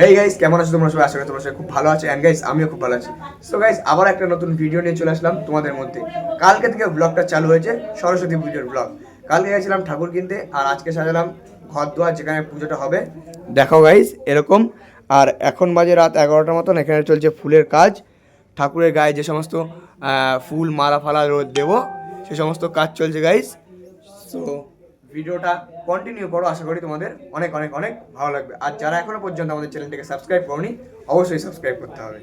Hey guys কেমন আছো তোমরা সবাই? আশা করি তোমরা সবাই খুব ভালো আছো। অ্যান্ড গাইস আমিও খুব ভালো আছি। সো গাইস আবার একটা নতুন ভিডিও নিয়ে চলে আসলাম তোমাদের মধ্যে। কালকে থেকে ব্লগটা চালু হয়েছে সরস্বতী পুজোর ব্লগ কালকে গেছিলাম ঠাকুর কিনতে আর আজকে সাজালাম ঘর দুয়ার যেখানে পুজোটা হবে। দেখো গাইস এরকম। আর এখন বাজে রাত এগারোটার মতন, এখানে চলছে ফুলের কাজ। ঠাকুরের গায়ে যে সমস্ত ফুল, মালা, ফালা রোদ দেবো, সে সমস্ত কাজ চলছে গাইস সো ভিডিওটা কন্টিনিউ করো, আশা করি তোমাদের অনেক অনেক অনেক ভালো লাগবে। আর যারা এখনও পর্যন্ত আমাদের চ্যানেলটিকে সাবস্ক্রাইব করনি, অবশ্যই সাবস্ক্রাইব করতে হবে।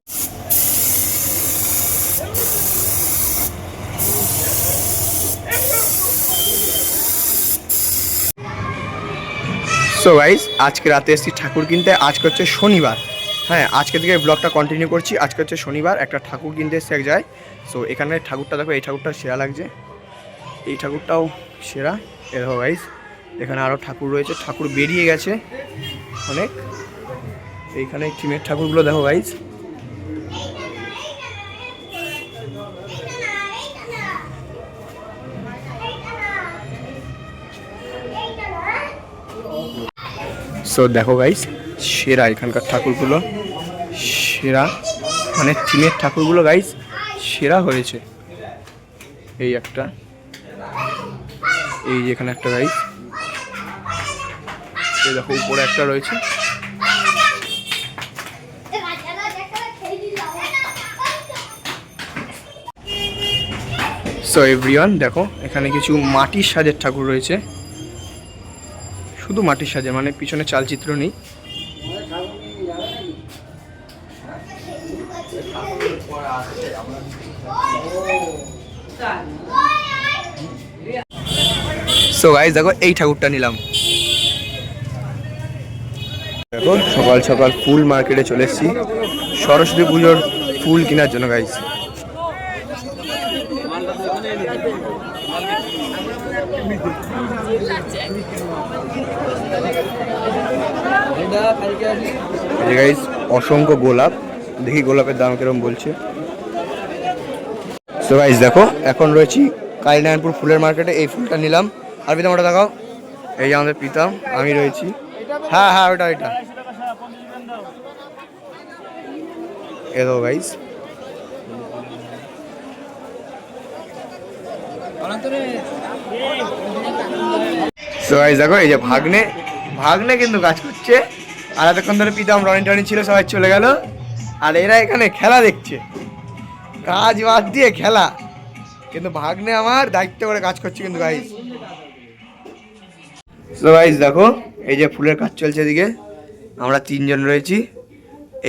সো গাইস আজকে রাতে এসেছি ঠাকুর কিনতে, আজকে হচ্ছে শনিবার। হ্যাঁ আজকে থেকে ব্লগটা কন্টিনিউ করছি। আজকে হচ্ছে শনিবার, একটা ঠাকুর কিনতে এসে এক জায়গায়। সো এখানে ঠাকুরটা দেখো, এই ঠাকুরটা সেরা লাগছে। এই ঠাকুরটাও সেরা। দেখো গাইস এখানে আরও ঠাকুর রয়েছে, ঠাকুর বেরিয়ে গেছে অনেক। এইখানে টিমের ঠাকুরগুলো দেখো গাইস সো দেখো গাইস সেরা এখানকার ঠাকুরগুলো, সেরা মানে টিমের ঠাকুরগুলো গাইস সেরা হয়েছে। এই একটা। এই যে এখানে একটা গাইস এই দেখো, উপরে একটা রয়েছে। সো এভরিওয়ান দেখো, এখানে কিছু মাটির সাজের ঠাকুর রয়েছে। শুধু মাটির সাজে মানে পিছনে চালচিত্র নেই। সো গাইস দেখো, এই ঠাকুরটা নিলাম। দেখো, সকাল সকাল ফুল মার্কেটে চলে এসেছি। সরস্বতী পুজোর ফুল কেনার জন্য, গাইস। অসংখ্য গোলাপ। দেখি গোলাপের দাম কীরকম বলছে। সো গাইস দেখো, এখন রয়েছি কালীনারায়ণপুর ফুলের মার্কেটে, এই ফুলটা নিলাম। আর পিতাম ওটা দেখাও। এই যে আমাদের পিতাম আমি রয়েছি। হ্যাঁ হ্যাঁ ওটা ওইটা। এ দেখো গাইস গাইস দেখো, এই যে ভাগ্নে ভাগ্নে কিন্তু কাজ করছে। আর এতক্ষণ ধরে পিতাম রনি টনি ছিল, সবাই চলে গেল। আর এরা এখানে খেলা দেখছে। কাজ বাদ দিয়ে খেলা। কিন্তু ভাগ্নে আমার দায়িত্ব করে কাজ করছে কিন্তু গাইস সো গাইস দেখো এই যে ফুলের কাজ চলছে এদিকে। আমরা তিনজন রয়েছি।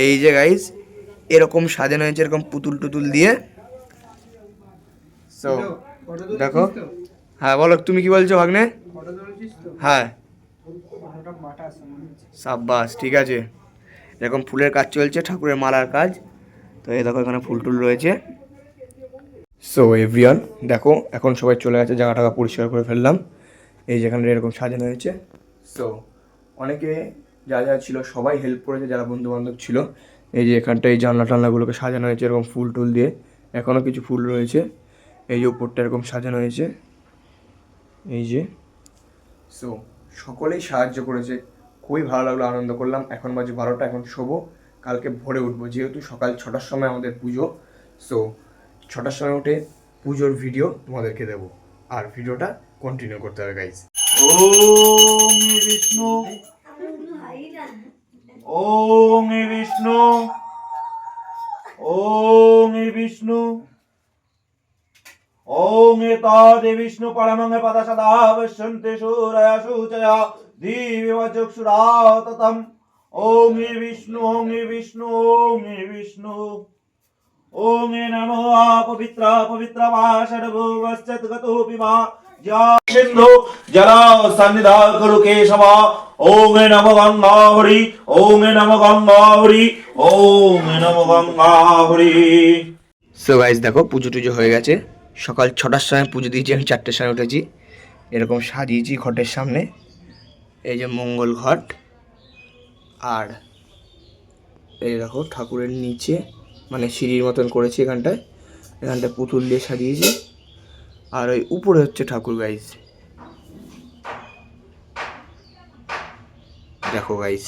এই যে গাইস এরকম সাজানো হয়েছে এরকম পুতুল টুতুল দিয়ে। সো দেখো। হ্যাঁ বলো তুমি কি বলছো ভাগ্নে? হ্যাঁ। সাব্বাস ঠিক আছে। এরকম ফুলের কাজ চলছে ঠাকুরের মালার কাজ। তো এই দেখো এখানে ফুল টুল রয়েছে। সো এভরিওয়ান দেখো এখন সবাই চলে গেছে জায়গা টাকা পরিষ্কার করে ফেললাম। এই যেখানে এরকম সাজানো হয়েছে। সো অনেকে যা যা ছিল, সবাই হেল্প করেছে, যারা বন্ধু বান্ধব ছিল। এই যে এখানটা এই জানলা টানলাগুলোকে সাজানো হয়েছে, এরকম ফুল টুল দিয়ে। এখনও কিছু ফুল রয়েছে। এই যে উপরটা এরকম সাজানো হয়েছে। এই যে। সো সকলেই সাহায্য করেছে। খুবই ভালো লাগল, আনন্দ করলাম। এখন বাজে বারোটা, এখন শোবো। কালকে ভোরে উঠবো, যেহেতু সকাল ছটার সময় আমাদের পুজো। সো ছটার সময় উঠে পুজোর ভিডিও তোমাদেরকে দেবো। আর ভিডিওটা কন্টিনিউ করতে হবে গাইজ ওম বিষ্ণু। ওম বিষ্ণু। ওম বিষ্ণু। ওম এতাদে বিষ্ণু পরমং পদ সদা পশ্যন্তে সূরয় সূচয়া দিব্য চক্ষুরা ততম ওম বিষ্ণু ওম বিষ্ণু ওম বিষ্ণু। ওম নমো পবিত্র পবিত্র মা সর্বশ্চত গতোপি যা সিন্ধু, জলা সন্নিধা করু কেশব ওম নম গঙ্গা হরি ওম নম গঙ্গা হরি ওম নম গঙ্গা হরি সো গাইজ দেখো, পুজো টুজো হয়ে গেছে। সকাল ছটার সময় পুজো দিয়েছি, আমি চারটের সময় উঠেছি। এরকম সাজিয়েছি ঘটের সামনে। এই যে মঙ্গল ঘট। আর এই দেখো, ঠাকুরের নিচে মানে সিঁড়ির মতন করেছি এখানটায়। এখানটায় পুতুল দিয়ে সাজিয়েছি। আর ওই উপরে হচ্ছে ঠাকুর গাইজ দেখো গাইজ